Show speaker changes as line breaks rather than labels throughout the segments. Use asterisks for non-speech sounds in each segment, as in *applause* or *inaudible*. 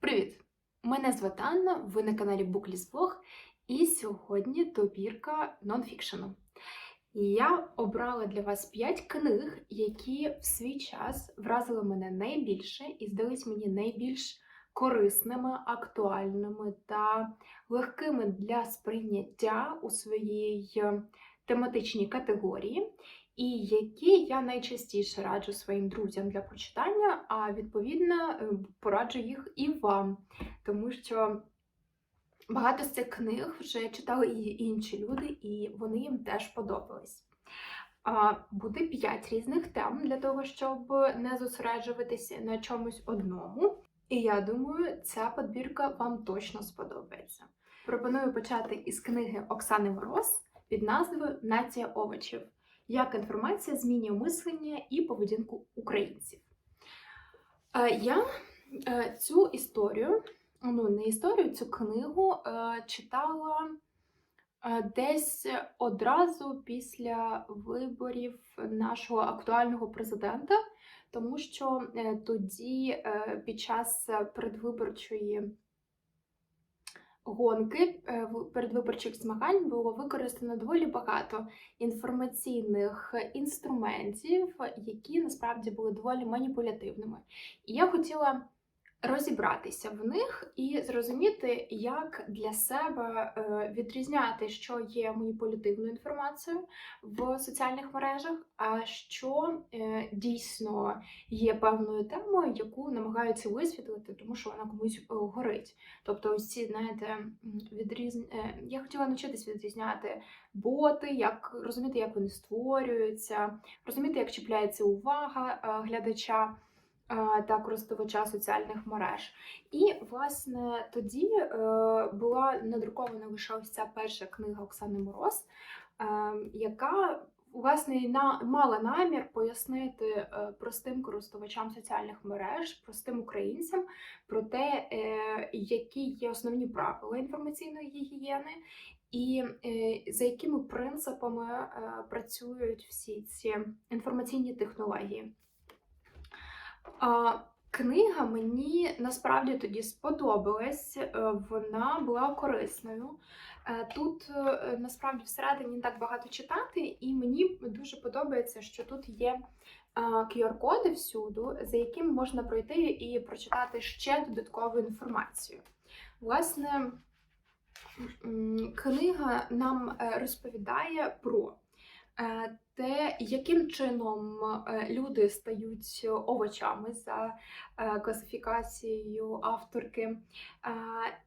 Привіт! Мене звати Анна, ви на каналі Booklist Vlog, і сьогодні добірка нонфікшену. Я обрала для вас 5 книг, які в свій час вразили мене найбільше і здались мені найбільш корисними, актуальними та легкими для сприйняття у своїй е, тематичній категорії, і які я найчастіше раджу своїм друзям для прочитання, а відповідно е, пораджу їх і вам, тому що багато з цих книг вже читали і інші люди, і вони їм теж подобались. Буде п'ять різних тем для того, щоб не зосереджуватися на чомусь одному. І я думаю, ця подбірка вам точно сподобається. Пропоную почати із книги Оксани Мороз під назвою Нація овочів. Як інформація змінює мислення і поведінку українців. Е, Я е, цю історію, ну не історію, цю книгу е, читала десь одразу після виборів нашого актуального президента, тому що тоді під час предвиборчої гонки е, передвиборчих змагань було використано доволі багато інформаційних інструментів, які насправді були доволі маніпулятивними. І я хотіла розібратися в них і зрозуміти, як для себе е, відрізняти, що є маніпулятивною інформацією в соціальних мережах, а що е, дійсно є певною темою, яку намагаються висвітлити, тому що вона комусь е, горить. Тобто, ось ці, знаєте, м, відріз... е, я хотіла навчитись відрізняти боти, як розуміти, як вони створюються, розуміти, як чіпляється увага глядача та користувача соціальних мереж. І, власне, тоді е, була надрукована лише ось ця перша книга Оксани Мороз, е, яка власне мала намір пояснити е, простим користувачам соціальних мереж, простим українцям про те, які є основні правила інформаційної гігієни, і за якими принципами працюють всі ці інформаційні технології. А, Книга мені насправді тоді сподобалась, е, вона була корисною. Е, Тут е, насправді всередині не так багато читати, і мені дуже подобається, що тут є QR-коди всюду, за яким можна пройти і прочитати ще додаткову інформацію. Власне, книга нам розповідає про те, яким чином е, люди стають овочами за е, класифікацією авторки, е,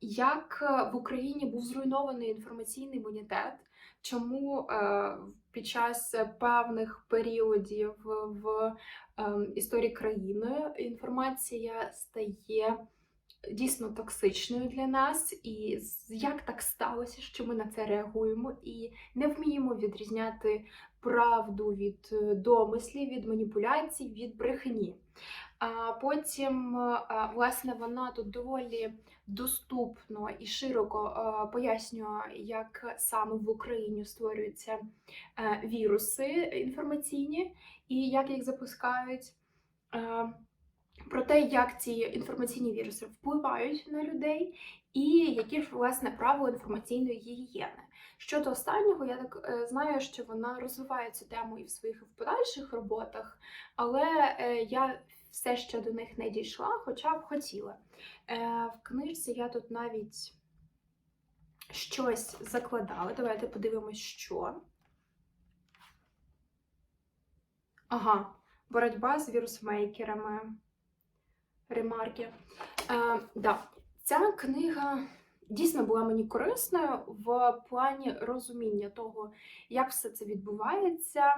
як в Україні був зруйнований інформаційний імунітет, чому е, під час певних періодів в ем, історії країни інформація стає дійсно токсичною для нас, і як так сталося, що ми на це реагуємо і не вміємо відрізняти правду від е, домислів, від маніпуляцій, від брехні. А потім, е, власне, вона тут доволі доступно і широко е, пояснює, як саме в Україні створюються віруси інформаційні і як їх запускають. Про те, як ці інформаційні віруси впливають на людей, і які ж власне правила інформаційної гігієни. Щодо останнього, я так е, знаю, що вона розвиває цю тему і в своїх і в подальших роботах, але е, я все ще до них не дійшла, хоча б хотіла. Е, в книжці я тут навіть щось закладала. Давайте подивимось, що. Ага, боротьба з вірусмейкерами. Ремарки. Е, да. Ця книга дійсно була мені корисною в плані розуміння того, як все це відбувається,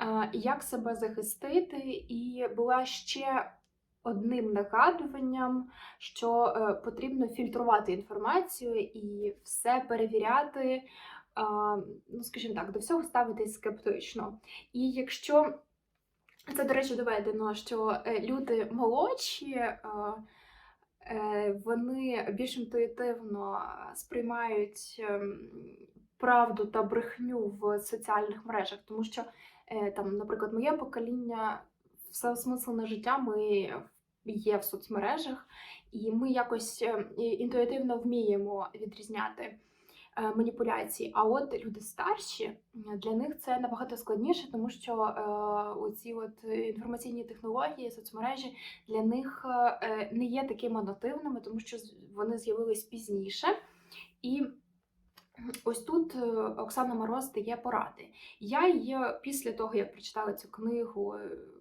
е, як себе захистити, і була ще одним нагадуванням, що е, потрібно фільтрувати інформацію і все перевіряти. е, Ну, скажімо так, до всього ставитись скептично. І якщо це, до речі, доведено, що е, люди молодші, е, е, вони більш інтуїтивно сприймають ем, правду та брехню в соціальних мережах, тому що там, наприклад, моє покоління все осмислене життя ми є в соцмережах, і ми якось е, інтуїтивно вміємо відрізняти е, маніпуляції. А от люди старші для них це набагато складніше, тому що е, оці от інформаційні технології, соцмережі для них е, не є такими нативними, тому що вони з'явились пізніше. І ось тут Оксана Мороз дає поради. Я її після того, як прочитала цю книгу,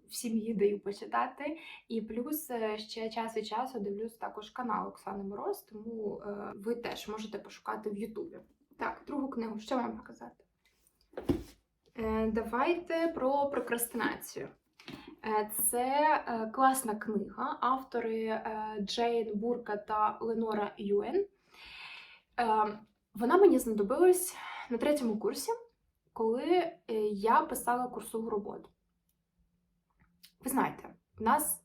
всім її даю почитати. І плюс е, ще час від часу дивлюсь також канал Оксани Мороз, тому е, ви теж можете пошукати в Ютубі. Так, другу книгу, що вам показати? Е, Давайте про прокрастинацію. Це класна книга, автори Джейн Бурка та Ленора Юен. Вона мені знадобилась на третьому курсі, коли я писала курсову роботу. Ви знаєте, в нас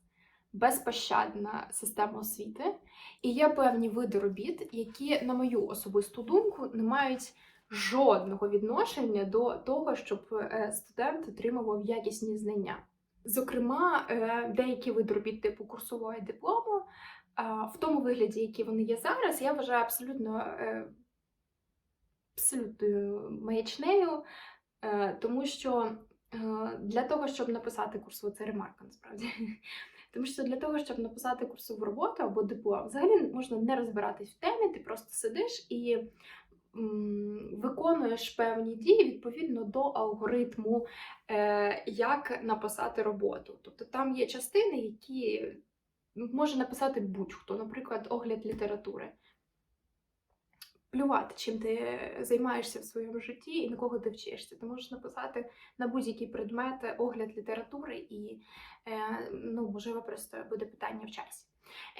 безпощадна система освіти, і є певні види робіт, які, на мою особисту думку, не мають жодного відношення до того, щоб е, студент отримував якісні знання. Зокрема, е, деякі види робіт типу курсової диплому, в тому вигляді, які вони є зараз, я вважаю абсолютно е, абсолютною маячнею, тому що для того, щоб написати курсову, це ремарка насправді. *laughs* Тому що для того, щоб написати курсову роботу або диплом, взагалі можна не розбиратись в темі, ти просто сидиш і м, виконуєш певні дії відповідно до алгоритму, е, як написати роботу. Тобто там є частини, які може написати будь-хто, наприклад, огляд літератури. Плювати, чим ти займаєшся в своєму житті і на кого ти вчишся. Ти можеш написати на будь-який предмет огляд літератури, і е, ну, можливо, просто буде питання в часі.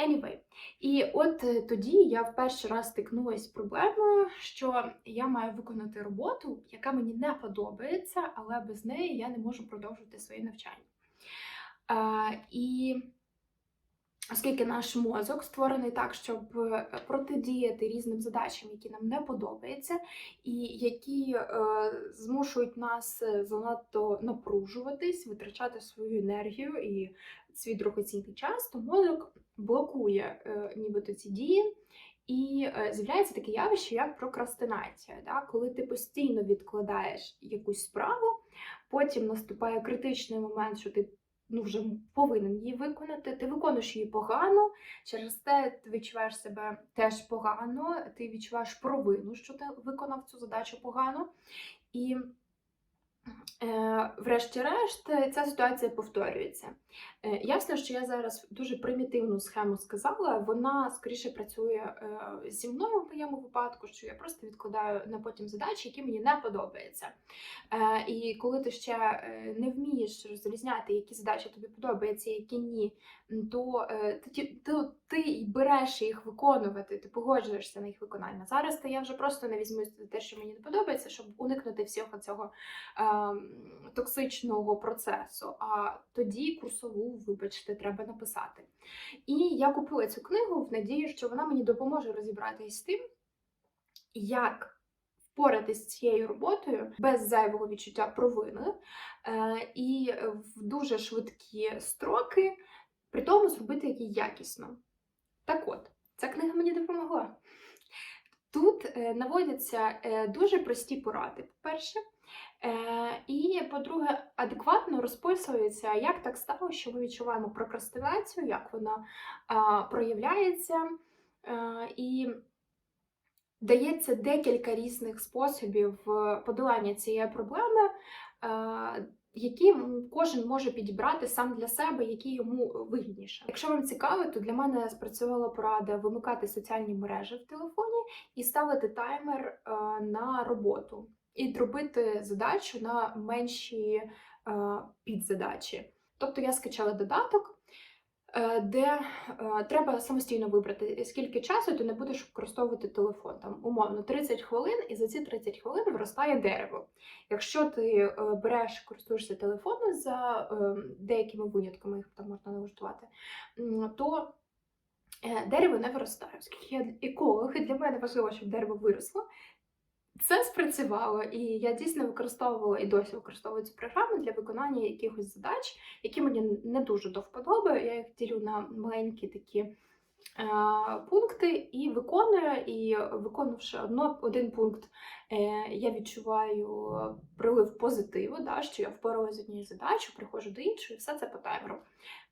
Anyway, і от е, тоді я в перший раз стикнулася з проблемою, що я маю виконати роботу, яка мені не подобається, але без неї я не можу продовжувати своє навчання. Е, і Оскільки наш мозок створений так, щоб е, протидіяти різним задачам, які нам не подобаються, і які е, змушують нас е, занадто напружуватись, витрачати свою енергію і свій дорогоцінний час, то мозок блокує е, нібито ці дії. І е, з'являється таке явище, як прокрастинація, да? коли ти постійно відкладаєш якусь справу, потім наступає критичний момент, що ти ну, вже повинен її виконати. Ти виконуєш її погано, через те ти відчуваєш себе теж погано, ти відчуваєш провину, що ти виконав цю задачу погано. І, е, врешті-решт, ця ситуація повторюється. Е, ясно, що я зараз дуже примітивну схему сказала. Вона скоріше працює е, зі мною в моєму випадку, що я просто відкладаю на потім задачі, які мені не подобаються. Е, і коли ти ще не вмієш розрізняти, які задачі тобі подобаються, які ні, то ти, ті- ти, береш їх виконувати, ти погоджуєшся на їх виконання. Зараз то я вже просто не візьму те, що мені не подобається, щоб уникнути всього цього ем, токсичного процесу. А тоді курсову, вибачте, треба написати. І я купила цю книгу в надії, що вона мені допоможе розібратися з тим, як впоратись з цією роботою без зайвого відчуття провини е, і в дуже швидкі строки, при тому зробити її якісно. Так от, ця книга мені допомогла. Тут е, наводяться е, дуже прості поради, по-перше. Е, і, по-друге, адекватно розписується, як так стало, що ми відчуваємо прокрастинацію, як вона проявляється. Е, і дається декілька різних способів е, подолання цієї проблеми, які кожен може підібрати сам для себе, які йому вигідніше. Якщо вам цікаво, то для мене спрацювала порада вимикати соціальні мережі в телефоні і ставити таймер на роботу, і робити задачу на менші е, підзадачі. Тобто я скачала додаток, е, де е, треба самостійно вибрати, скільки часу ти не будеш використовувати телефон. Там умовно 30 хвилин, і за ці 30 хвилин виростає дерево. Якщо ти е, береш користуєшся телефоном за е, деякими винятками, їх там можна налаштувати, то е, дерево не виростає. Оскільки я еколог, і для мене важливо, щоб дерево виросло. Це спрацювало, і я дійсно використовувала і досі використовую цю програму для виконання якихось задач, які мені не дуже до вподоби. Я їх ділю на маленькі такі е, пункти і виконую. І виконавши одно, один пункт, е, я відчуваю прилив позитиву, да, що я впоралася з однією задачею, приходжу до іншої, все це по таймеру.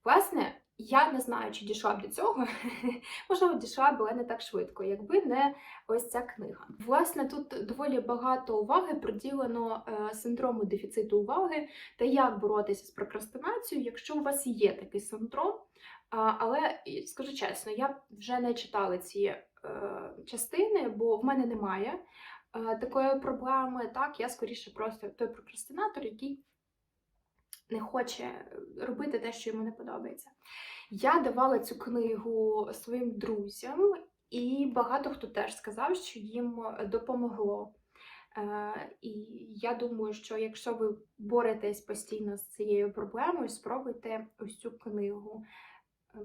Власне, я не знаю, чи дійшла б до цього. *laughs* Можливо, дійшла б, але не так швидко, якби не ось ця книга. Власне, тут доволі багато уваги приділено е, синдрому дефіциту уваги та як боротися з прокрастинацією, якщо у вас є такий синдром. Але скажу чесно, я вже не читала ці е, частини, бо в мене немає е, такої проблеми. Так, я скоріше просто той прокрастинатор, який не хоче робити те, що йому не подобається. Я давала цю книгу своїм друзям, і багато хто теж сказав, що їм допомогло. Е, і я думаю, що якщо ви боретесь постійно з цією проблемою, спробуйте ось цю книгу. Е,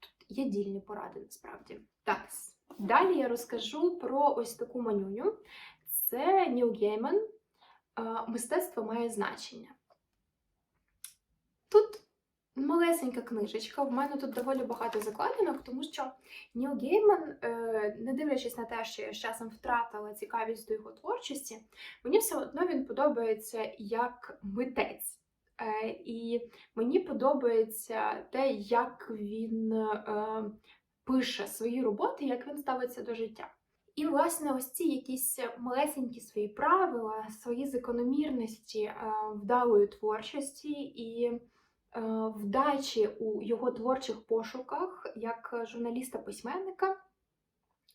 Тут є дільні поради насправді. Так, далі я розкажу про ось таку манюню. Це Neil Gaiman е, Мистецтво має значення. Тут малесенька книжечка. В мене тут доволі багато закладинок, тому що Ніл Гейман, е, не дивлячись на те, що я з часом втратила цікавість до його творчості, мені все одно він подобається як митець. Е, І мені подобається те, як він е, пише свої роботи, як він ставиться до життя. І, власне, ось ці якісь малесенькі свої правила, свої закономірності вдалої творчості і вдачі у його творчих пошуках як журналіста-письменника,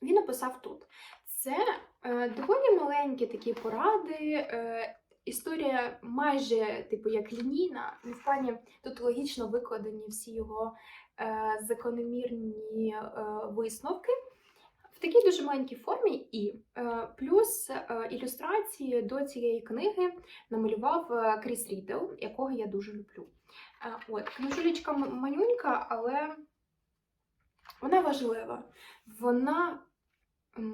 він описав тут. Це е, доволі маленькі такі поради. е, Історія майже типу як лінійна, в плані тут логічно викладені всі його е, закономірні е, висновки в такій дуже маленькій формі, і е, плюс е, ілюстрації до цієї книги намалював е, Кріс Рідел, якого я дуже люблю. От, книжулічка манюнька, але вона важлива. Вона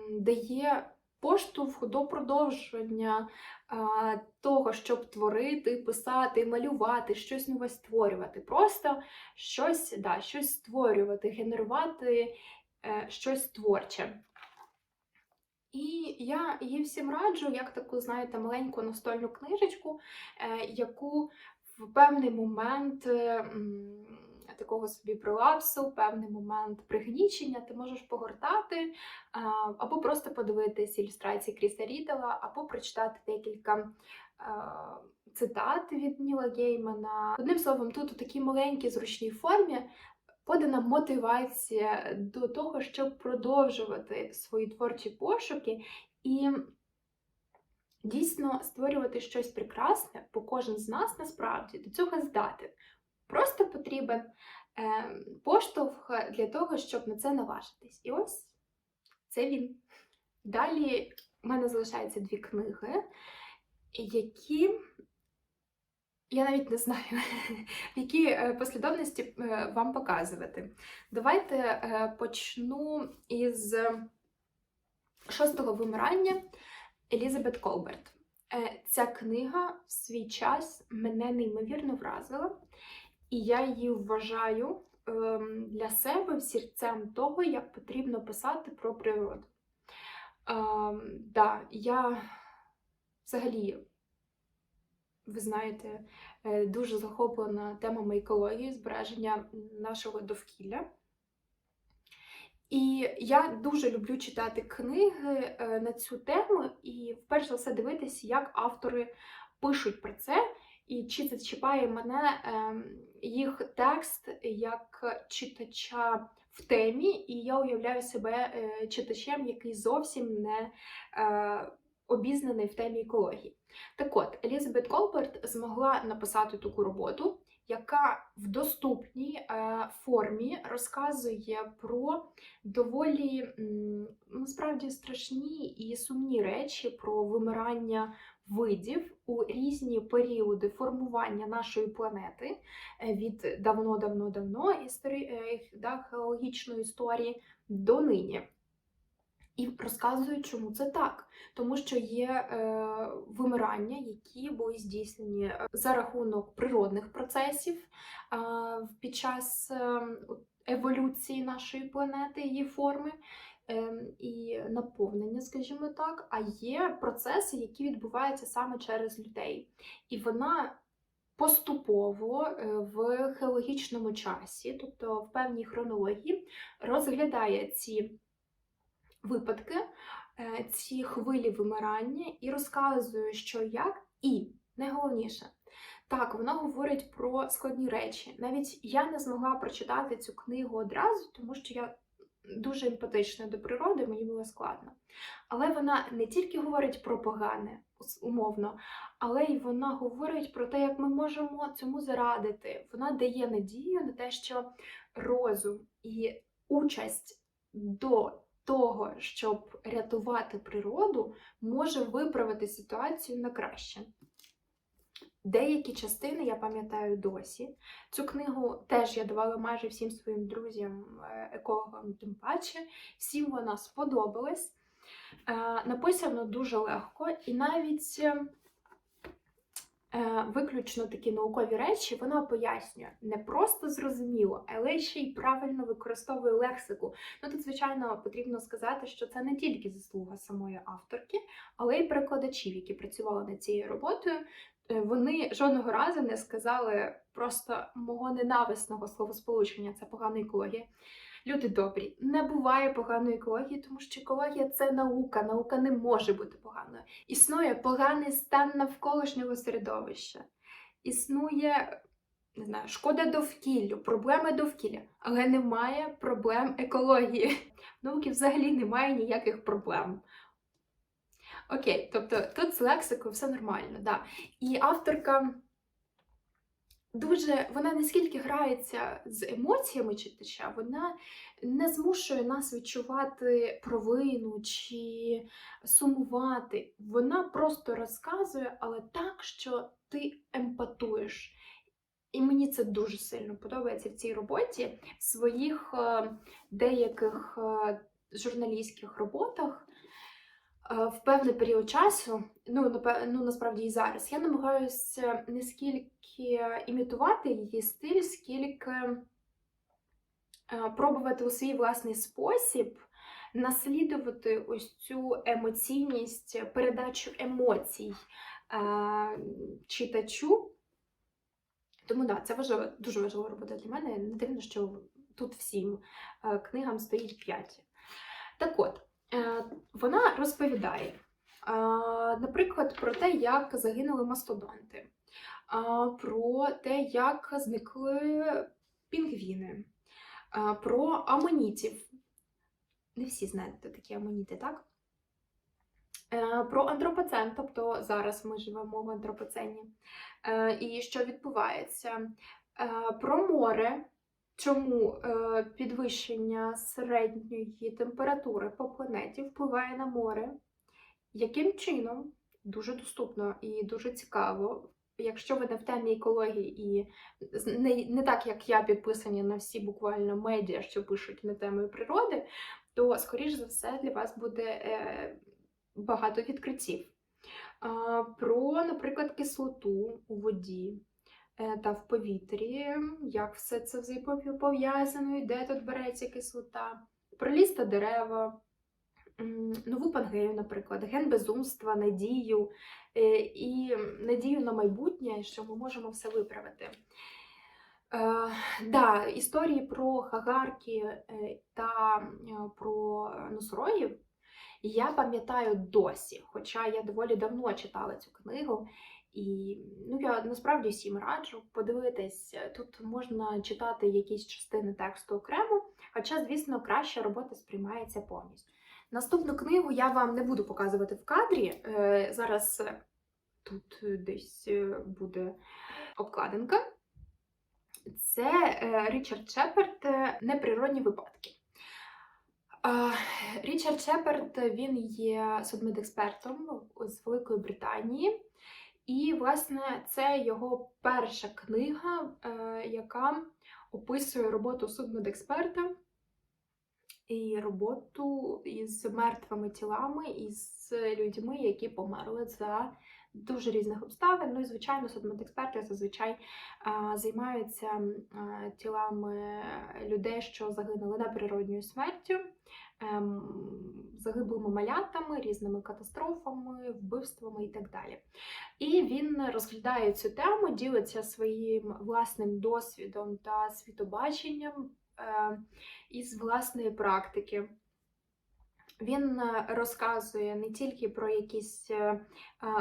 дає поштовх до продовження того, щоб творити, писати, малювати, щось нове створювати. Просто щось, да, щось створювати, генерувати е, щось творче. І я її всім раджу, як таку, знаєте, маленьку настольну книжечку, е, яку в певний момент е, такого собі пролапсу, певний момент пригнічення ти можеш погортати, або просто подивитись ілюстрації Кріса Рідела, або прочитати декілька цитат від Ніла Геймана. Одним словом, тут у такій маленькій зручній формі подана мотивація до того, щоб продовжувати свої творчі пошуки і дійсно створювати щось прекрасне, бо кожен з нас насправді до цього здатен. Просто потрібен е, поштовх для того, щоб на це наважитись. І ось це він. Далі в мене залишаються дві книги, які я навіть не знаю, *laughs* в якій е, послідовності е, вам показувати. Давайте е, почну із шостого вимирання Елізабет Колберт. Е, Ця книга в свій час мене неймовірно вразила, і я її вважаю ем, для себе взірцем того, як потрібно писати про природу. Ем, да, я взагалі, ви знаєте, е, дуже захоплена темами екології, збереження нашого довкілля. І я дуже люблю читати книги е, на цю тему, і вперше за все дивитися, як автори пишуть про це, і чи це чіпає мене ем, їх текст як читача в темі, і я уявляю себе е, читачем, який зовсім не е, обізнаний в темі екології. Так от, Елізабет Колберт змогла написати таку роботу, яка в доступній е, формі розказує про доволі насправді страшні і сумні речі про вимирання видів у різні періоди формування нашої планети е, від давно-давно-давно е, да, геологічної історії до нині. І розказую, чому це так. Тому що є е, вимирання, які були здійснені е, за рахунок природних процесів е, під час е, еволюції нашої планети, її форми е, і наповнення, скажімо так. А є процеси, які відбуваються саме через людей. І вона поступово е, в геологічному часі, тобто в певній хронології, розглядає ці випадки, е, ці хвилі вимирання і розказує, що як, і найголовніше. Так, вона говорить про складні речі. Навіть я не змогла прочитати цю книгу одразу, тому що я дуже емпатична до природи, мені було складно. Але вона не тільки говорить про погане, умовно, але й вона говорить про те, як ми можемо цьому зарадити. Вона дає надію на те, що розум і участь до того, щоб рятувати природу, може виправити ситуацію на краще. Деякі частини я пам'ятаю досі. Цю книгу теж я давала майже всім своїм друзям, е, екологам, тим паче. Всім вона сподобалась. Е, Написано дуже легко, і навіть е, виключно такі наукові речі вона пояснює не просто зрозуміло, але ще й правильно використовує лексику. Ну тут, звичайно, потрібно сказати, що це не тільки заслуга самої авторки, але й перекладачів, які працювали над цією роботою. Е, Вони жодного разу не сказали просто мого ненависного словосполучення це погана екологія. Люди добрі, не буває поганої екології, тому що екологія це наука. Наука не може бути поганою. Існує поганий стан навколишнього середовища. Існує не знаю, шкода довкіллю, проблеми довкілля, але немає проблем екології. Науки взагалі немає ніяких проблем. Окей, тобто тут з лексикою все нормально, да. І авторка дуже вона не скільки грається з емоціями читача, вона не змушує нас відчувати провину чи сумувати. Вона просто розказує, але так, що ти емпатуєш. І мені це дуже сильно подобається в цій роботі. В своїх е, деяких е, журналістських роботах в певний період часу, ну, ну насправді і зараз, я намагаюся не скільки імітувати її стиль, скільки е, пробувати у свій власний спосіб наслідувати ось цю емоційність, передачу емоцій е, читачу. Тому да, це важливо, дуже важлива робота для мене. Не дивно, що тут всім е, книгам стоїть 5. Так от, е, вона розповідає, е, наприклад, про те, як загинули мастодонти, е, про те, як зникли пінгвіни, е, про амонітів. Не всі хто такі амоніти, так? Е, Про антропоцен, тобто зараз ми живемо в антропоцені, Е, і що відбувається. Е, Про море, чому е, підвищення середньої температури по планеті впливає на море, яким чином дуже доступно і дуже цікаво. Якщо ви не в темі екології і не, не так, як я, підписані на всі буквально медіа, що пишуть на темою природи, то, скоріш за все, для вас буде е, багато відкриттів. Про, наприклад, кислоту у воді та в повітрі, як все це взаємопов'язано, і де тут береться кислота, про ліс та дерева, нову пангею, наприклад, ген безумства, надію е, і надію на майбутнє, що ми можемо все виправити. Е, да, історії про хагарки е, та е, про носорогів я пам'ятаю досі, хоча я доволі давно читала цю книгу. І ну, я насправді всім раджу подивитись. Тут можна читати якісь частини тексту окремо, хоча, звісно, краща робота сприймається повністю. Наступну книгу я вам не буду показувати в кадрі. Е, Зараз е, тут е, десь е, буде обкладинка. Це е, Річард Шеперд е, Неприродні випадки. Річард Шеперд він є судмедекспертом з Великої Британії, і, власне, це його перша книга, е, яка описує роботу судмедексперта. і роботу із мертвими тілами, із людьми, які померли за дуже різних обставин. Ну і звичайно, судмедексперти зазвичай а, займаються а, тілами людей, що загинули неприродньою смертю, ем, загиблими малятами, різними катастрофами, вбивствами і так далі. І він розглядає цю тему, ділиться своїм власним досвідом та світобаченням е, із власної практики. Він е, розказує не тільки про якісь е, е,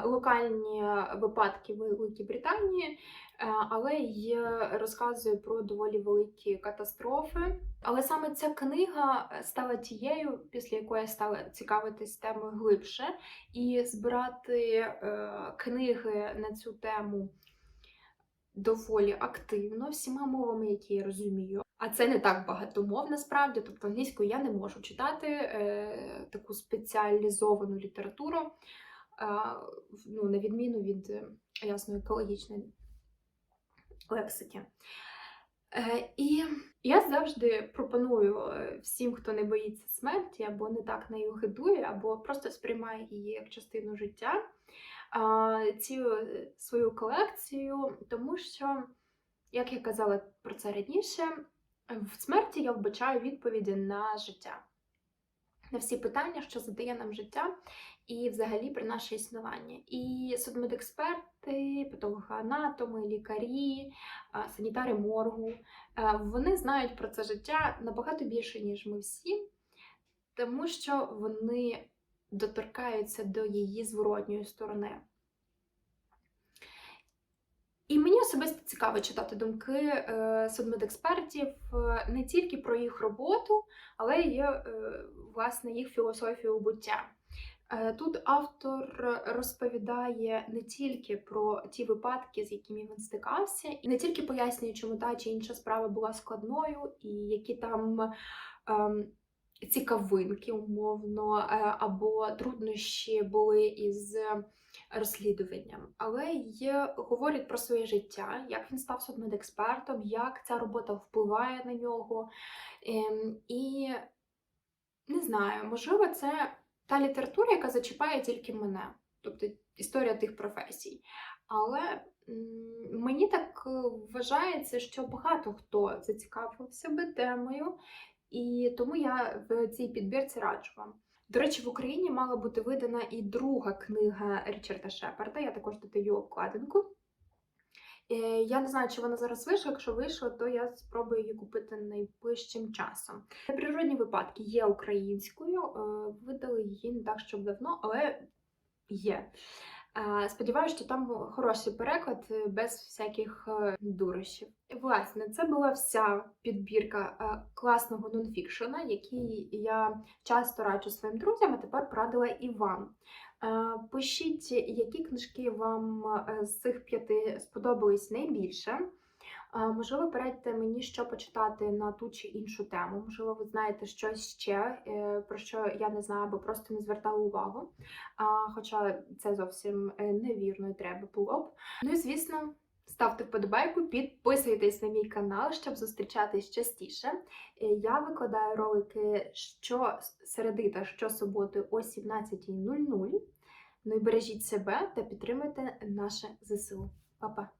локальні випадки в Великій Британії, але й розказує про доволі великі катастрофи. Але саме ця книга стала тією, після якої я стала цікавитись темою глибше, і збирати книги на цю тему доволі активно, всіма мовами, які я розумію. А це не так багато мов насправді, тобто англійською я не можу читати е, таку спеціалізовану літературу, е, ну, на відміну від е, ясно екологічної лексики. Е, і я завжди пропоную е, всім, хто не боїться смерті, або не так нею хидує, або просто сприймає її як частину життя, цю е, свою колекцію, тому що, як я казала про це раніше, в смерті я вбачаю відповіді на життя, на всі питання, що задає нам життя, і взагалі про наше існування. І судмедексперти, патологоанатоми, лікарі, санітари моргу, вони знають про це життя набагато більше, ніж ми всі, тому що вони доторкаються до її зворотньої сторони. І мені особисто цікаво читати думки е, судмедекспертів е, не тільки про їх роботу, але й е, власне їх філософію буття. Тут автор розповідає не тільки про ті випадки, з якими він стикався, і не тільки пояснює, чому та чи інша справа була складною, і які там ем, цікавинки, умовно, е, або труднощі були із розслідуванням, але й говорить про своє життя, як він став судмедекспертом, як ця робота впливає на нього. Ем, І не знаю, можливо, це та література, яка зачіпає тільки мене, тобто історія тих професій. Але мені так е, вважається, що багато хто зацікавився би темою, і тому я в цій підбірці раджу вам. До речі, в Україні мала бути видана і друга книга Річарда Шепарда. Я також додаю обкладинку. Е, Я не знаю, чи вона зараз вийшла. Якщо вийшла, то я спробую її купити найближчим часом. Природні випадки є українською, е, видали її не так, щоб давно, але є. Е, Сподіваюся, що там хороший переклад е, без всяких е, дурощів. Власне, це була вся підбірка е, класного нонфікшена, який я часто раджу своїм друзям, а тепер порадила і вам. Е, Пишіть, які книжки вам е, з цих п'яти сподобались найбільше. Можливо, порадьте мені, що почитати на ту чи іншу тему. Можливо, ви знаєте щось ще, про що я не знаю, або просто не звертала увагу. Хоча це зовсім невірно і треба було б. Ну і звісно, ставте вподобайку, підписуйтесь на мій канал, щоб зустрічатись частіше. Е, Я викладаю ролики щосереди та щосуботи о 17.00. Ну і бережіть себе та підтримуйте наше ЗСУ. Па-па!